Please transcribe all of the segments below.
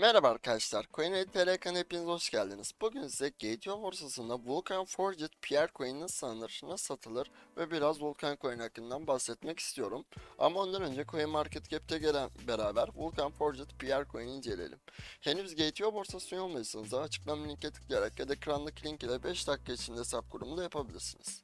Merhaba arkadaşlar, CoinTR kanalına hepiniz hoş geldiniz. Bugün size GTO borsasında Vulcan Forged PR Coin nasıl alınır, nasıl satılır ve biraz Vulcan Coin hakkından bahsetmek istiyorum. Ama ondan önce CoinMarketCap'te gelen beraber Vulcan Forged PR Coin'i inceleyelim. Henüz GTO borsasını olmayırsanız da açıklama linke tıklayarak ya da ekrandaki link ile 5 dakika içinde hesap kurumu da yapabilirsiniz.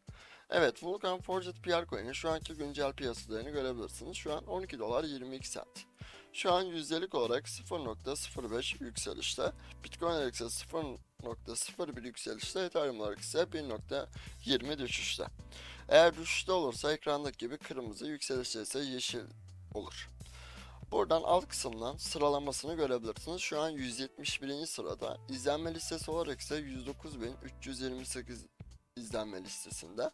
Evet, Vulcan Forged PR Coin'in şu anki güncel piyasa değerini görebilirsiniz. Şu an 12 dolar 22 sent. Şu an yüzdelik olarak 0.05 yükselişte. Bitcoin olarak ise 0.01 yükselişte. Ethereum olarak ise 1.20 düşüşte. Eğer düşüşte olursa ekrandaki gibi kırmızı, yükselişte ise yeşil olur. Buradan alt kısımdan sıralamasını görebilirsiniz. Şu an 171. sırada. İzlenme listesi olarak ise 109.328 izlenme listesinde.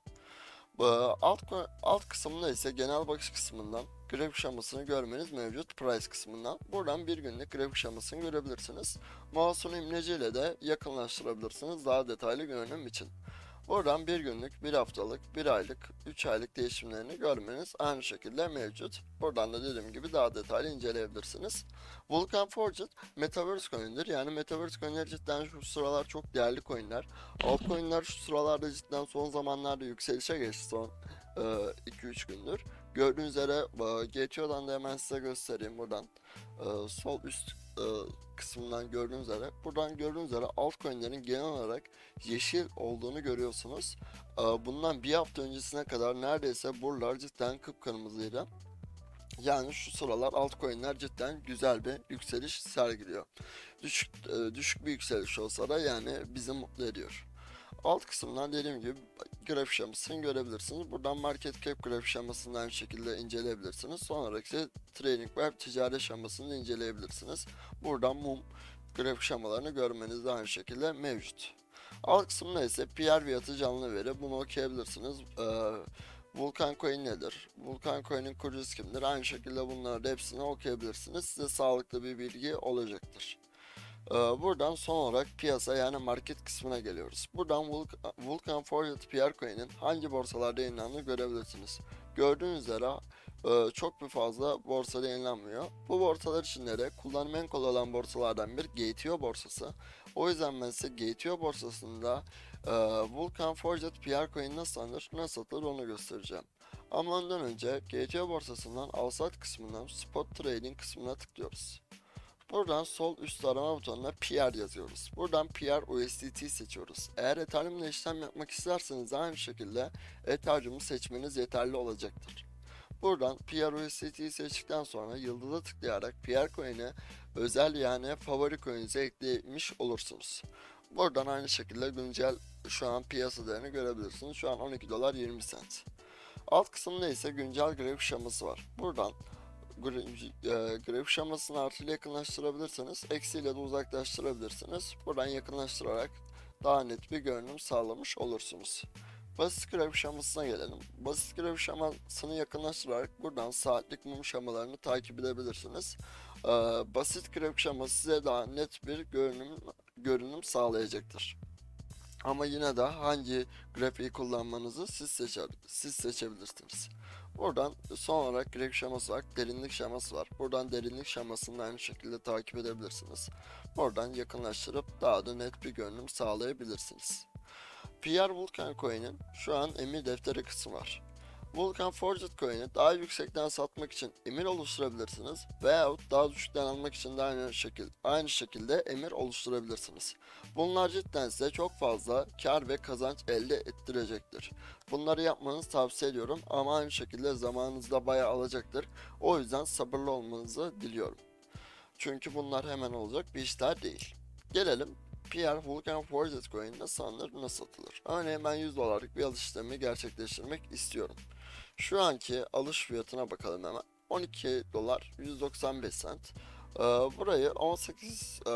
Bu alt, alt kısımda ise genel bakış kısmından grafik şemasını görmeniz mevcut price kısmından. Buradan bir günlük grafik şemasını görebilirsiniz. Mouse'un imleciyle de yakınlaştırabilirsiniz daha detaylı görünüm için. Buradan bir günlük, bir haftalık, bir aylık, 3 aylık değişimlerini görmeniz aynı şekilde mevcut. Buradan da dediğim gibi daha detaylı inceleyebilirsiniz. Vulcan Forged Metaverse coin'dir. Yani Metaverse coin'ler cidden şu sıralar çok değerli coin'ler. Altcoin'ler şu sıralarda cidden son zamanlarda yükselişe geçti son 2-3 gündür. Gördüğünüz üzere e, GTO'dan da hemen size göstereyim buradan. E, sol üst e, kısmından gördüğünüz üzere. Buradan gördüğünüz üzere altcoin'lerin genel olarak yeşil olduğunu görüyorsunuz. E, bundan bir hafta öncesine kadar neredeyse buralar cidden kıpkırmızıydı. Yani şu sıralar altcoin'ler cidden güzel bir yükseliş sergiliyor. Düşük, e, düşük bir yükseliş olsa da yani bizi mutlu ediyor. Alt kısımdan dediğim gibi grafik şemasını görebilirsiniz. Buradan market cap grafik şemasını aynı şekilde inceleyebilirsiniz. Son olarak ise trading ve ticaret şemasını inceleyebilirsiniz. Buradan mum grafik şemalarını görmeniz de aynı şekilde mevcut. Alt kısımda ise PR fiyatı canlı veri. Bunu okuyabilirsiniz. Ee, Vulcan Coin nedir? Vulcan Coin'in kurucusu kimdir? Aynı şekilde bunları da hepsini okuyabilirsiniz. Size sağlıklı bir bilgi olacaktır. Ee, Buradan son olarak piyasa yani market kısmına geliyoruz. Buradan Vulcan Forward PR Coin'in hangi borsalarda yayınlandığını görebilirsiniz. Gördüğünüz üzere e, çok bir fazla borsada yayınlanmıyor. Bu borsalar içinde de kullanım en kolay olan borsalardan bir GTO borsası. O yüzden ben size GTO borsasında e, Vulcan Forward PR Coin nasıl alınır, nasıl satılır onu göstereceğim. Ama ondan önce GTO borsasından al sat kısmından spot trading kısmına tıklıyoruz. Buradan sol üst arama butonuna PR yazıyoruz. Buradan PR USDT seçiyoruz. Eğer Ethereum ile işlem yapmak isterseniz aynı şekilde Ethereum'u seçmeniz yeterli olacaktır. Buradan PR USDT'yi seçtikten sonra yıldıza tıklayarak PR coin'e özel yani favori coin'inize eklemiş olursunuz. Buradan aynı şekilde güncel şu an piyasa değerini görebilirsiniz. Şu an 12 dolar 20 cent. Alt kısımda ise güncel grafik şeması var. Buradan grafik şemasını artıyla yakınlaştırabilirsiniz. Eksiyle de uzaklaştırabilirsiniz. Buradan yakınlaştırarak daha net bir görünüm sağlamış olursunuz. Basit grafik şemasına gelelim. Basit grafik şemasını yakınlaştırarak buradan saatlik mum şemalarını takip edebilirsiniz. Ee, basit grafik şeması size daha net bir görünüm görünüm sağlayacaktır. Ama yine de hangi grafiği kullanmanızı siz seçer, siz seçebilirsiniz. Buradan son olarak grafik şeması var, derinlik şeması var. Buradan derinlik şemasını da aynı şekilde takip edebilirsiniz. Buradan yakınlaştırıp daha da net bir görünüm sağlayabilirsiniz. PR Vulcan Coin'in şu an emir defteri kısmı var. Vulcan Forged Coin'i daha yüksekten satmak için emir oluşturabilirsiniz veyahut daha düşükten almak için de aynı, şekil, aynı şekilde emir oluşturabilirsiniz. Bunlar cidden size çok fazla kar ve kazanç elde ettirecektir. Bunları yapmanızı tavsiye ediyorum ama aynı şekilde zamanınızı da bayağı alacaktır. O yüzden sabırlı olmanızı diliyorum. Çünkü bunlar hemen olacak bir işler değil. Gelelim PR Vulcan Forged Coin nasıl alınır, nasıl satılır? Örneğin ben 100 dolarlık bir alış işlemi gerçekleştirmek istiyorum. Şu anki alış fiyatına bakalım hemen. 12 dolar 195 cent. Ee, burayı 18 e,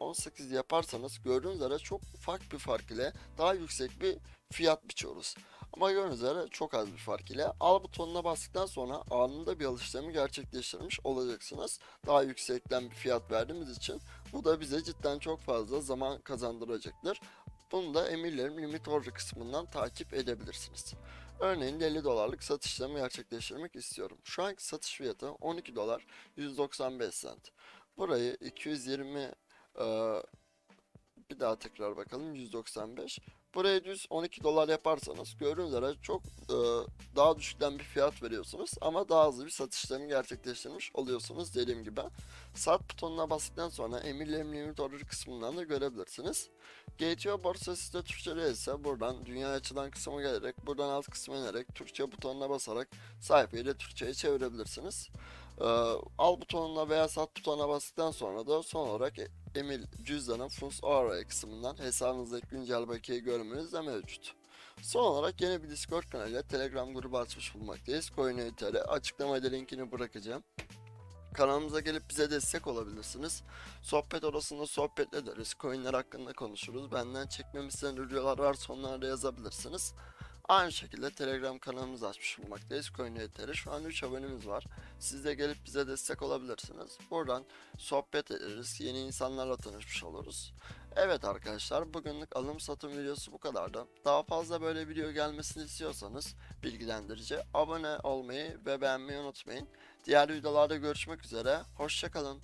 18 yaparsanız gördüğünüz üzere çok ufak bir fark ile daha yüksek bir fiyat biçiyoruz. Ama gördüğünüz üzere çok az bir fark ile al butonuna bastıktan sonra anında bir alış işlemi gerçekleştirmiş olacaksınız. Daha yüksekten bir fiyat verdiğimiz için bu da bize cidden çok fazla zaman kazandıracaktır. Bunu da emirlerin limit order kısmından takip edebilirsiniz. Örneğin 50 dolarlık satış işlemi gerçekleştirmek istiyorum. Şu anki satış fiyatı 12 dolar 195 cent. Burayı 220 eee, bir daha tekrar bakalım 195. Buraya düz 12 dolar yaparsanız gördüğünüz üzere çok eee, daha düşükten bir fiyat veriyorsunuz ama daha hızlı bir satışlarını gerçekleştirmiş oluyorsunuz dediğim gibi. Sat butonuna bastıktan sonra emniyet order kısmından da görebilirsiniz. GTO borsa site Türkçe'de ise buradan dünya açılan kısmı gelerek buradan alt kısmı inerek Türkçe butonuna basarak sayfayı da Türkçe'ye çevirebilirsiniz. Ee, al butonuna veya sat butonuna bastıktan sonra da son olarak e- Emil cüzdanın Funds ORA kısmından hesabınızdaki güncel bakiyeyi görmeniz de mevcut. Son olarak yeni bir Discord kanalıyla Telegram grubu açmış bulunmaktayız. Coin.tr açıklamada linkini bırakacağım. Kanalımıza gelip bize destek olabilirsiniz. Sohbet odasında sohbet ederiz. Coinler hakkında konuşuruz. Benden çekmemi istenen videolar varsa onları da yazabilirsiniz. Aynı şekilde Telegram kanalımızı açmış bulunmaktayız. Coin.tr şu an 3 abonemiz var. Siz de gelip bize destek olabilirsiniz. Buradan sohbet ederiz. Yeni insanlarla tanışmış oluruz. Evet arkadaşlar bugünlük alım satım videosu bu kadardı. Daha fazla böyle video gelmesini istiyorsanız bilgilendirici abone olmayı ve beğenmeyi unutmayın. Diğer videolarda görüşmek üzere. Hoşçakalın.